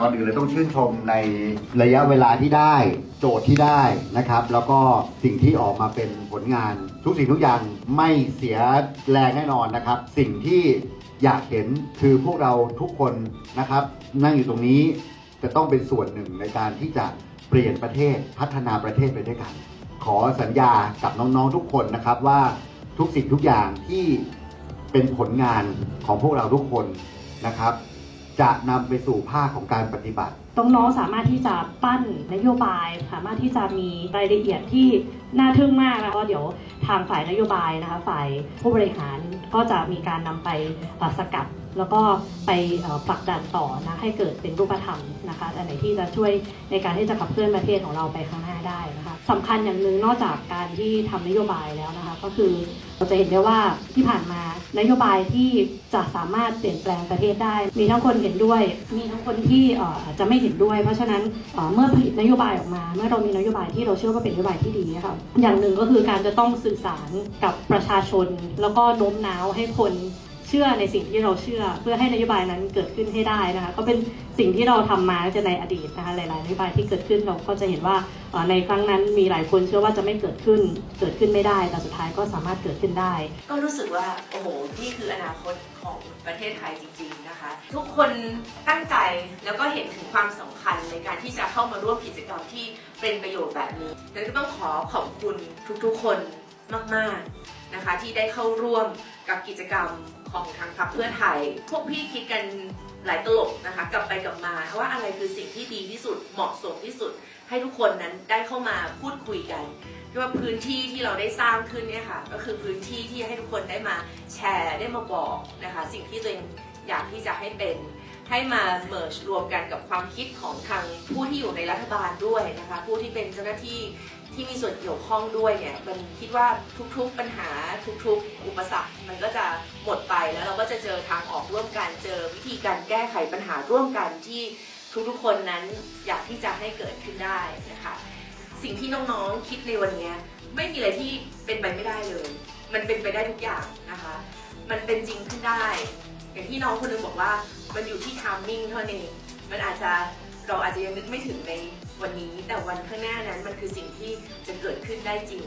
ก่อนอื่นเลยต้องชื่นชมในระยะเวลาที่ได้โจทย์ที่ได้นะครับ แล้วก็สิ่งที่ออกมาเป็นผลงานทุกสิ่งทุกอย่างไม่เสียแรงแน่นอนนะครับ สิ่งที่อยากเห็นคือพวกเราทุกคนนะครับ นั่งอยู่ตรงนี้จะต้องเป็นส่วนหนึ่งในการที่จะเปลี่ยนประเทศพัฒนาประเทศไปด้วยกัน ขอสัญญากับน้องๆทุกคนนะครับว่าทุกสิ่งทุกอย่างที่เป็นผลงานของพวกเราทุกคนนะครับ จะนำไปสู่ภาคของการปฏิบัติ น้องๆสามารถที่จะปั้นนโยบาย สามารถที่จะมีรายละเอียดที่น่าทึ่งมากนะคะก็เดี๋ยวทางฝ่ายนโยบายนะคะฝ่ายผู้บริหารก็จะมีการนำไปสกัด แล้วก็ไปผลักดันต่อนะให้เกิดเป็นรูปธรรมนะคะอันไหนที่จะช่วยในการที่จะขับเคลื่อนประเทศของเราไปข้างหน้าได้นะคะสำคัญอย่างหนึ่งนอกจากการที่ทำนโยบายแล้วนะคะก็คือ เราจะเห็นได้ว่าที่ผ่านมานโยบายที่จะสามารถเปลี่ยนแปลงประเทศได้ มีทั้งคนเห็นด้วย มีทั้งคนที่อาจจะไม่เห็นด้วย เพราะฉะนั้นเมื่อผลิตนโยบายออกมา เมื่อเรามีนโยบายที่เราเชื่อว่าเป็นนโยบายที่ดีค่ะอย่างหนึ่งก็คือการจะต้องสื่อสารกับประชาชน แล้วก็โน้มน้าวให้คน เชื่อในสิ่งที่เราเชื่อ เพื่อให้นโยบายนั้นเกิดขึ้นให้ได้นะคะก็เป็นสิ่งที่เราทำมาจะในอดีตนะคะหลายๆนโยบายที่เกิดขึ้นเราก็จะเห็นว่าในครั้งนั้นมีหลายคนเชื่อว่าจะไม่เกิดขึ้น เกิดขึ้นไม่ได้ แต่สุดท้ายก็สามารถเกิดขึ้นได้ ก็รู้สึกว่าโอ้โหนี่คืออนาคตของประเทศไทยจริง ๆนะคะ ทุกคนตั้งใจแล้วก็เห็นถึงความสำคัญในการที่จะเข้ามาร่วมกิจกรรมที่เป็นประโยชน์แบบนี้ดังนั้นก็ต้องขอขอบคุณทุกๆคนมากๆนะคะที่ได้เข้าร่วมกับกิจกรรม ของทางพรรคเพื่อไทย พวกพี่คิดกันหลายตลบนะคะ กลับไปกลับมาว่าอะไรคือสิ่งที่ดีที่สุดเหมาะสมที่สุด ให้ทุกคนนั้นได้เข้ามาพูดคุยกันที่ว่าพื้นที่ที่เราได้สร้างขึ้นเนี่ยค่ะ ก็คือพื้นที่ที่ให้ทุกคนได้มาแชร์ได้มาบอกนะคะ สิ่งที่ตัวเองอยากที่จะให้เป็น ให้มาเมิร์ชรวมกันกับความคิดของทางผู้ที่อยู่ในรัฐบาลด้วยนะคะ ผู้ที่เป็นเจ้าหน้าที่ที่มีส่วนเกี่ยวข้องด้วยเนี่ยมันคิดว่าทุกๆปัญหาทุกๆ อุปสรรค มันก็จะหมดไปแล้วเราก็จะเจอทางออกร่วมกันเจอวิธีการแก้ไขปัญหาร่วมกันที่ทุกๆคนนั้นอยากที่จะให้เกิดขึ้นได้นะคะ สิ่งที่น้องๆคิดในวันนี้ไม่มีอะไรที่เป็นไปไม่ได้เลย มันเป็นไปได้ทุกอย่างนะคะ มันเป็นจริงขึ้นได้ อย่างที่น้องคนนึงบอกว่ามันอยู่ที่ทามมิ่งเท่านั้นเองมันอาจจะเราอาจจะยังนึกไม่ถึงในวันนี้ แต่วันข้างหน้านั้นมันคือสิ่งที่จะเกิดขึ้นได้จริง